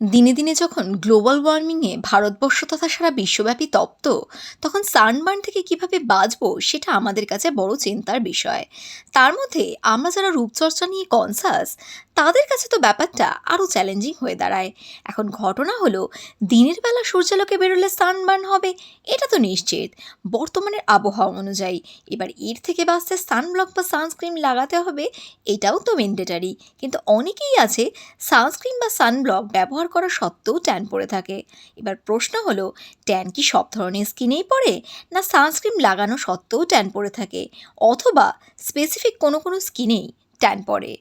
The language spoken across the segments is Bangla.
দিনে দিনে যখন গ্লোবাল ওয়ার্মিংয়ে ভারতবর্ষ তথা সারা বিশ্বব্যাপী তপ্ত, তখন সানবার্ন থেকে কীভাবে বাঁচব সেটা আমাদের কাছে বড় চিন্তার বিষয়। তার মধ্যে আমরা যারা রূপচর্চা নিয়ে কনসাস তাদের কাছে তো ব্যাপারটা আরও চ্যালেঞ্জিং হয়ে দাঁড়ায়। এখন ঘটনা হলো, দিনের বেলা সূর্যালোকে বেরোলে সানবার্ন হবে, এটা তো নিশ্চিত। বর্তমানের আবহাওয়া অনুযায়ী, এবার এর থেকে বাঁচতে সানব্লক বা সানস্ক্রিন লাগাতে হবে, এটাও তো ম্যান্ডেটারি কিন্তু অনেকেই আছে সানস্ক্রিন বা সানব্লক ব্যবহার করা সত্ত্বেও ট্যান পড়ে থাকে। এবার প্রশ্ন হলো ট্যান কি সব ধরনের স্কিনেই পড়ে, না সানস্ক্রিন লাগানো সত্ত্বেও ট্যান পড়ে থাকে? অথবা স্পেসিফিক কোনো কোনো স্কিনেই ট্যান পড়ে?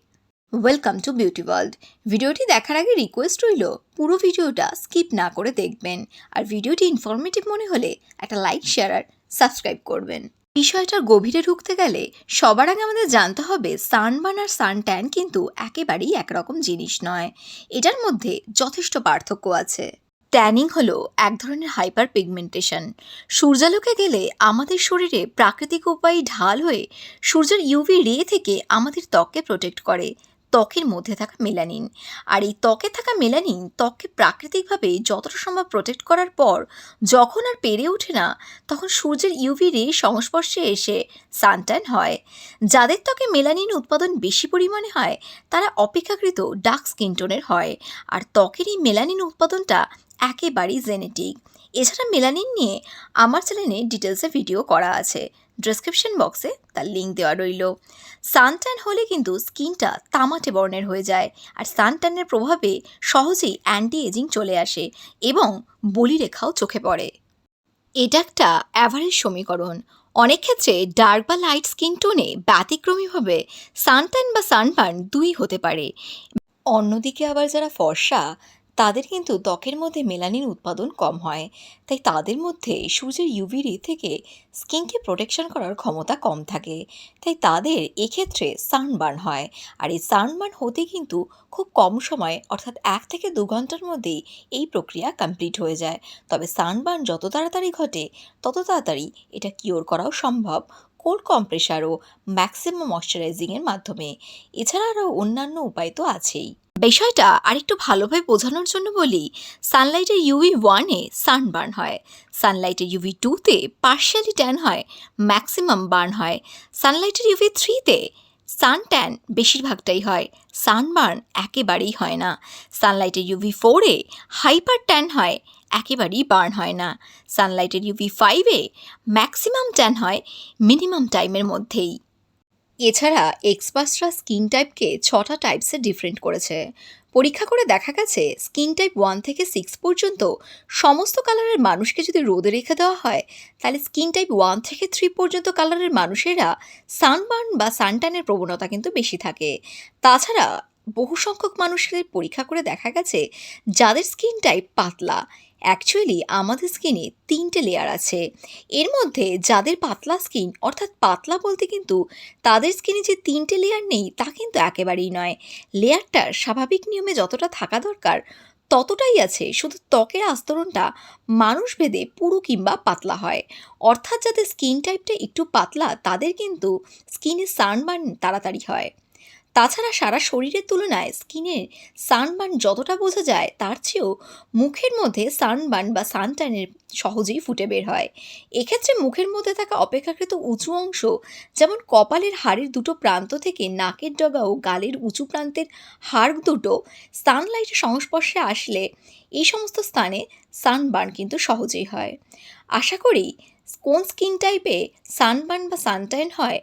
ওয়েলকাম টু বিউটি ওয়ার্ল্ড ভিডিওটি দেখার আগে রিকোয়েস্ট রইল, পুরো ভিডিওটা স্কিপ না করে দেখবেন। আর ভিডিওটি ইনফরমেটিভ মনে হলে একটা লাইক শেয়ার আর সাবস্ক্রাইব করবেন। বিষয়টার গভীরে ঢুকতে গেলে সবার আগে আমাদের জানতে হবে সানবার্ন আর সান ট্যান কিন্তু একেবারেই একরকম জিনিস নয়। এটার মধ্যে যথেষ্ট পার্থক্য আছে। ট্যানিং হলো এক ধরনের হাইপার পিগমেন্টেশন সূর্যালোকে গেলে আমাদের শরীরে প্রাকৃতিক উপায়ে ঢাল হয়ে সূর্যের ইউভি রে থেকে আমাদের ত্বককে প্রোটেক্ট করে। ত্বকের মধ্যে থাকা মেলানিন আর এই ত্বকে থাকা মেলানিন ত্বককে প্রাকৃতিকভাবে যতটা সম্ভব প্রোটেক্ট করার পর যখন আর পেরে ওঠে না, তখন সূর্যের ইউভি রে সংস্পর্শে এসে সানট্যান হয়। যাদের ত্বকে মেলানিন উৎপাদন বেশি পরিমাণে হয়, তারা অপেক্ষাকৃত ডার্ক স্কিন টোনের হয়। আর ত্বকের এই মেলানিন উৎপাদনটা একেবারেই জেনেটিক এছাড়া মেলানিন নিয়ে আমার চ্যানেলে ডিটেলসে ভিডিও করা আছে। ডেসক্রিপশন বক্সে তার লিঙ্ক দেওয়া রইল। সানট্যান হলে কিন্তু স্কিনটা তামাটে বর্ণের হয়ে যায় আর সানট্যানের প্রভাবে সহজেই অ্যান্টি এজিং চলে আসে এবং বলিরেখাও চোখে পড়ে। এটা একটা অ্যাভারেজ সমীকরণ। অনেক ক্ষেত্রে ডার্ক বা লাইট স্কিন টোনে ব্যতিক্রমীভাবে সানট্যান বা সানবার্ন দুই হতে পারে। অন্যদিকে আবার যারা ফর্সা তাদের কিন্তু ত্বকের মধ্যে মেলানিন উৎপাদন কম হয়। তাই তাদের মধ্যে সূর্যের ইউভি রে থেকে স্কিনকে প্রোটেকশন করার ক্ষমতা কম থাকে। তাই তাদের এক্ষেত্রে সানবার্ন হয়। আর এই সানবার্ন হতে কিন্তু খুব কম সময়, অর্থাৎ এক থেকে দু ঘণ্টার মধ্যেই এই প্রক্রিয়া কমপ্লিট হয়ে যায়। তবে সানবার্ন যত তাড়াতাড়ি ঘটে, তত তাড়াতাড়ি এটা কিওর করাও সম্ভব কোল্ড কম্প্রেসার ও ম্যাক্সিমাম ময়শ্চারাইজিংয়ের মাধ্যমে। এছাড়া আরও অন্যান্য উপায় তো আছেই। বিষয়টা আরেকটু ভালোভাবে বোঝানোর জন্য বলি সানলাইটের ইউভি ওয়ানে সানবার্ন হয় সানলাইটের ইউভি টুতে পার্শিয়ালি ট্যান হয় ম্যাক্সিমাম বার্ন হয় সানলাইটের ইউভি থ্রিতে সান ট্যান বেশিরভাগটাই হয় সানবার্ন একেবারেই হয় না সানলাইটের ইউভি ফোরে হাইপার ট্যান হয়, একেবারেই বার্ন হয় না সানলাইটের ইউভি ফাইভে ম্যাক্সিমাম ট্যান হয় মিনিমাম টাইমের মধ্যেই। এছাড়া এক্সপার্টসরা স্কিন টাইপকে ছটা টাইপসে ডিফারেন্ট করেছে। পরীক্ষা করে দেখা গেছে স্কিন টাইপ ওয়ান থেকে সিক্স পর্যন্ত সমস্ত কালারের মানুষকে যদি রোদে রেখে দেওয়া হয়, তাহলে স্কিন টাইপ ওয়ান থেকে থ্রি পর্যন্ত কালারের মানুষেরা সানবার্ন বা সানটানের প্রবণতা কিন্তু বেশি থাকে। তাছাড়া বহু সংখ্যক মানুষের পরীক্ষা করে দেখা গেছে, যাদের স্কিন টাইপ পাতলা অ্যাকচুয়ালি আমাদের স্কিনে তিনটে লেয়ার আছে। এর মধ্যে যাদের পাতলা স্কিন অর্থাৎ পাতলা বলতে কিন্তু তাদের স্কিনে যে তিনটে লেয়ার নেই, তা কিন্তু একেবারেই নয়। লেয়ারটার স্বাভাবিক নিয়মে যতটা থাকা দরকার, ততটাই আছে। শুধু ত্বকের আস্তরণটা মানুষভেদে পুরু কিংবা পাতলা হয়। অর্থাৎ যাদের স্কিন টাইপটা একটু পাতলা, তাদের কিন্তু স্কিনে সানবার্ন তাড়াতাড়ি হয়। তাছাড়া সারা শরীরের তুলনায় স্কিনের সানবার্ন যতটা বোঝা যায়, তার চেয়েও মুখের মধ্যে সানবার্ন বা সানট্যানের সহজেই ফুটে বের হয়। এক্ষেত্রে মুখের মধ্যে থাকা অপেক্ষাকৃত উঁচু অংশ, যেমন কপালের হাড়ের দুটো প্রান্ত থেকে নাকের ডগা ও গালের উঁচু প্রান্তের হাড় দুটো সানলাইটের সংস্পর্শে আসলে এই সমস্ত স্থানে সানবার্ন কিন্তু সহজেই হয়। আশা করি কোন স্কিন টাইপে সানবার্ন বা সানটাইন হয়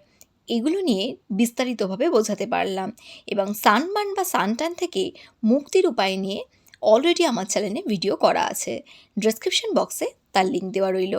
এগুলো নিয়ে বিস্তারিতভাবে বোঝাতে পারলাম এবং সানমান বা সানটান থেকে মুক্তির উপায় নিয়ে অলরেডি আমার চ্যানেলে ভিডিও করা আছে। ডেসক্রিপশন বক্সে তার লিঙ্ক দেওয়া রইল।